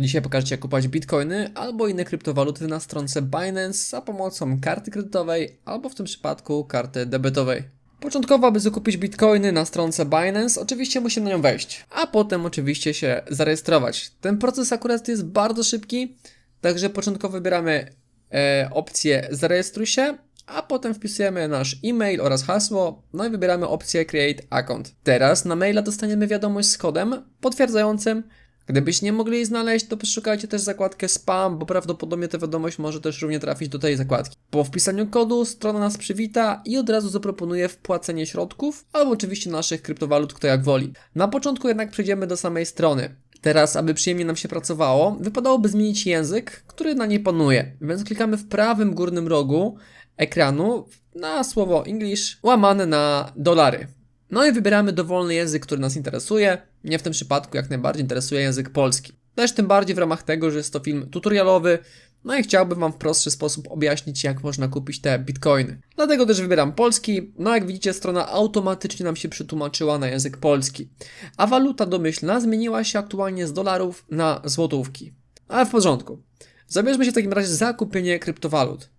Dzisiaj pokażę jak kupować bitcoiny albo inne kryptowaluty na stronce Binance za pomocą karty kredytowej albo w tym przypadku karty debetowej. Początkowo, aby zakupić bitcoiny na stronce Binance, oczywiście musimy na nią wejść, a potem oczywiście się zarejestrować. Ten proces akurat jest bardzo szybki, także początkowo wybieramy e, opcję zarejestruj się, a potem wpisujemy nasz e-mail oraz hasło, no i wybieramy opcję Create Account. Teraz na maila dostaniemy wiadomość z kodem potwierdzającym. Gdybyś nie mogli jej znaleźć, to poszukajcie też zakładkę spam, bo prawdopodobnie ta wiadomość może też równie trafić do tej zakładki. Po wpisaniu kodu strona nas przywita i od razu zaproponuje wpłacenie środków, albo oczywiście naszych kryptowalut, kto jak woli. Na początku jednak przejdziemy do samej strony. Teraz, aby przyjemnie nam się pracowało, wypadałoby zmienić język, który na niej panuje. Więc klikamy w prawym górnym rogu ekranu na słowo English łamane na dolary. No i wybieramy dowolny język, który nas interesuje. Mnie w tym przypadku jak najbardziej interesuje język polski. Też tym bardziej w ramach tego, że jest to film tutorialowy, no i chciałbym Wam w prostszy sposób objaśnić, jak można kupić te bitcoiny. Dlatego też wybieram polski. No jak widzicie, strona automatycznie nam się przetłumaczyła na język polski. A waluta domyślna zmieniła się aktualnie z dolarów na złotówki. Ale w porządku. Zabierzmy się w takim razie za kupienie kryptowalut.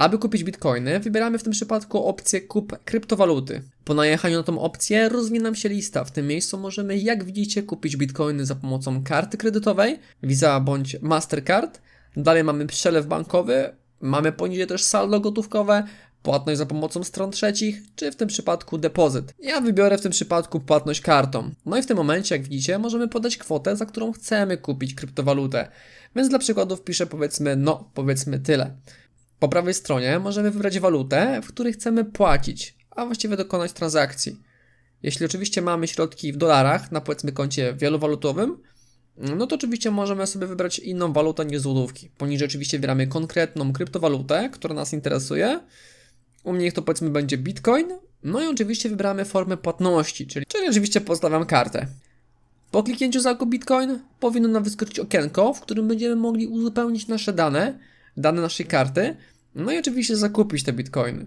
Aby kupić bitcoiny, wybieramy w tym przypadku opcję kup kryptowaluty. Po najechaniu na tą opcję rozwinie nam się lista. W tym miejscu możemy, jak widzicie, kupić bitcoiny za pomocą karty kredytowej, Visa bądź Mastercard. Dalej mamy przelew bankowy, mamy poniżej też saldo gotówkowe, płatność za pomocą stron trzecich, czy w tym przypadku depozyt. Ja wybiorę w tym przypadku płatność kartą. No i w tym momencie, jak widzicie, możemy podać kwotę, za którą chcemy kupić kryptowalutę. Więc dla przykładu wpiszę powiedzmy, no, powiedzmy tyle. Po prawej stronie możemy wybrać walutę, w której chcemy płacić, a właściwie dokonać transakcji. Jeśli oczywiście mamy środki w dolarach na powiedzmy koncie wielowalutowym, no to oczywiście możemy sobie wybrać inną walutę niż złotówki. Poniżej oczywiście wybieramy konkretną kryptowalutę, która nas interesuje. U mnie to powiedzmy będzie Bitcoin. No i oczywiście wybieramy formę płatności, czyli, czyli oczywiście podstawiam kartę. Po kliknięciu zakup Bitcoin powinno nam wyskoczyć okienko, w którym będziemy mogli uzupełnić nasze dane, dane naszej karty, no i oczywiście zakupić te bitcoiny.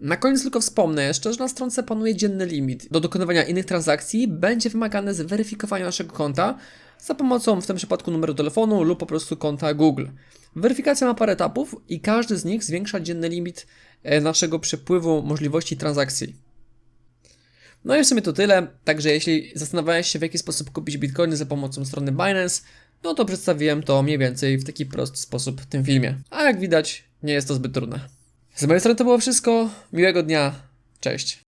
Na koniec tylko wspomnę jeszcze, że na stronce panuje dzienny limit. Do dokonywania innych transakcji będzie wymagane zweryfikowanie naszego konta za pomocą w tym przypadku numeru telefonu lub po prostu konta Google. Weryfikacja ma parę etapów i każdy z nich zwiększa dzienny limit e, naszego przepływu możliwości transakcji. No i w sumie to tyle, także jeśli zastanawiałeś się w jaki sposób kupić bitcoiny za pomocą strony Binance, no to przedstawiłem to mniej więcej w taki prosty sposób w tym filmie. A jak widać, nie jest to zbyt trudne. Z mojej strony to było wszystko. Miłego dnia. Cześć.